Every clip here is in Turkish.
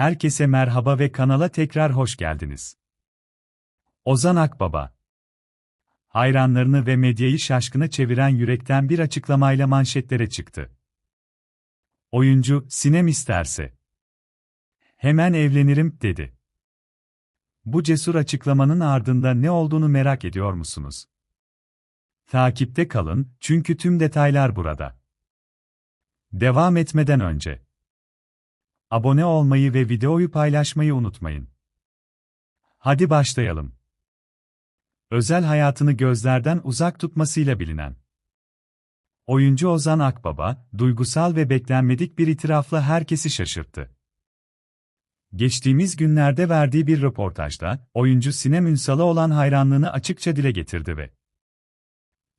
Herkese merhaba ve kanala tekrar hoş geldiniz. Ozan Akbaba Hayranlarını ve medyayı şaşkına çeviren yürekten bir açıklamayla manşetlere çıktı. Oyuncu, sinem isterse. Hemen evlenirim, dedi. Bu cesur açıklamanın ardında ne olduğunu merak ediyor musunuz? Takipte kalın, çünkü tüm detaylar burada. Devam etmeden önce abone olmayı ve videoyu paylaşmayı unutmayın. Hadi başlayalım. Özel hayatını gözlerden uzak tutmasıyla bilinen oyuncu Ozan Akbaba, duygusal ve beklenmedik bir itirafla herkesi şaşırttı. Geçtiğimiz günlerde verdiği bir röportajda, oyuncu Sinem Ünsal'a olan hayranlığını açıkça dile getirdi ve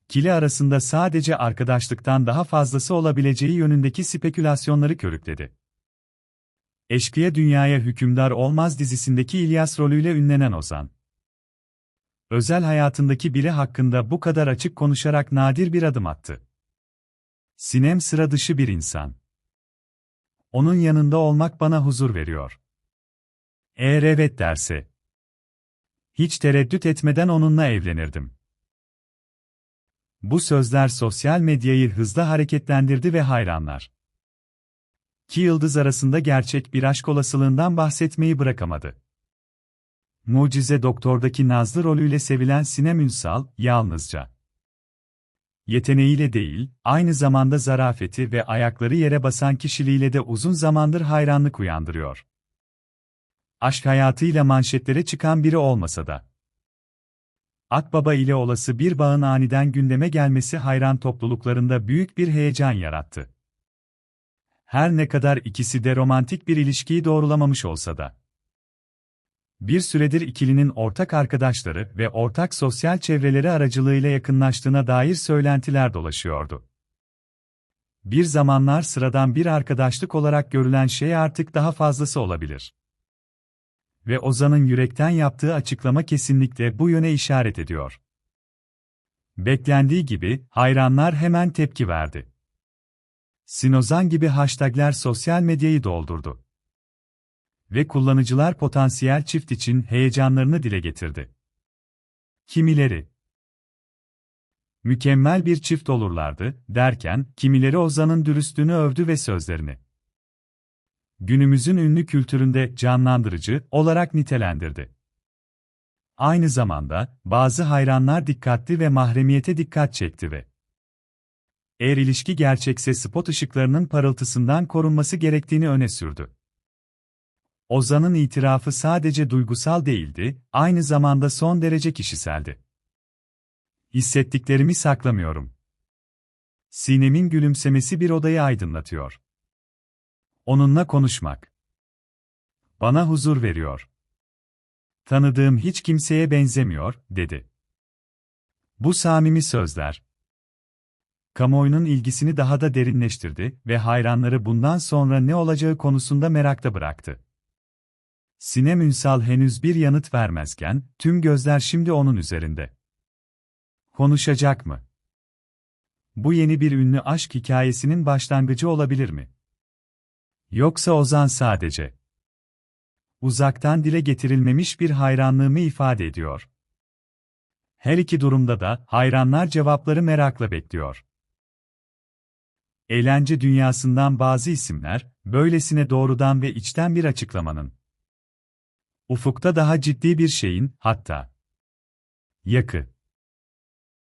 kili arasında sadece arkadaşlıktan daha fazlası olabileceği yönündeki spekülasyonları körükledi. Eşkıya Dünyaya Hükümdar Olmaz dizisindeki İlyas rolüyle ünlenen Ozan. Özel hayatındaki biri hakkında bu kadar açık konuşarak nadir bir adım attı. Sinem sıra dışı bir insan. Onun yanında olmak bana huzur veriyor. Eğer evet derse, hiç tereddüt etmeden onunla evlenirdim. Bu sözler sosyal medyayı hızla hareketlendirdi ve hayranlar iki yıldız arasında gerçek bir aşk olasılığından bahsetmeyi bırakamadı. Mucize Doktor'daki Nazlı rolüyle sevilen Sinem Ünsal, yalnızca yeteneğiyle değil, aynı zamanda zarafeti ve ayakları yere basan kişiliğiyle de uzun zamandır hayranlık uyandırıyor. Aşk hayatıyla manşetlere çıkan biri olmasa da. Akbaba ile olası bir bağın aniden gündeme gelmesi hayran topluluklarında büyük bir heyecan yarattı. Her ne kadar ikisi de romantik bir ilişkiyi doğrulamamış olsa da. Bir süredir ikilinin ortak arkadaşları ve ortak sosyal çevreleri aracılığıyla yakınlaştığına dair söylentiler dolaşıyordu. Bir zamanlar sıradan bir arkadaşlık olarak görülen şey artık daha fazlası olabilir. Ve Ozan'ın yürekten yaptığı açıklama kesinlikle bu yöne işaret ediyor. Beklendiği gibi, hayranlar hemen tepki verdi. Sinozan gibi hashtagler sosyal medyayı doldurdu. Ve kullanıcılar potansiyel çift için heyecanlarını dile getirdi. Kimileri mükemmel bir çift olurlardı derken kimileri Ozan'ın dürüstlüğünü övdü ve sözlerini günümüzün ünlü kültüründe canlandırıcı olarak nitelendirdi. Aynı zamanda bazı hayranlar dikkatli ve mahremiyete dikkat çekti ve eğer ilişki gerçekse spot ışıklarının parıltısından korunması gerektiğini öne sürdü. Ozan'ın itirafı sadece duygusal değildi, aynı zamanda son derece kişiseldi. Hissettiklerimi saklamıyorum. Sinem'in gülümsemesi bir odayı aydınlatıyor. Onunla konuşmak bana huzur veriyor. Tanıdığım hiç kimseye benzemiyor, dedi. Bu samimi sözler, kamuoyunun ilgisini daha da derinleştirdi ve hayranları bundan sonra ne olacağı konusunda merakta bıraktı. Sinem Ünsal henüz bir yanıt vermezken, tüm gözler şimdi onun üzerinde. Konuşacak mı? Bu yeni bir ünlü aşk hikayesinin başlangıcı olabilir mi? Yoksa Ozan sadece uzaktan dile getirilmemiş bir hayranlığımı ifade ediyor. Her iki durumda da hayranlar cevapları merakla bekliyor. Eğlence dünyasından bazı isimler, böylesine doğrudan ve içten bir açıklamanın. Ufukta daha ciddi bir şeyin, hatta yakı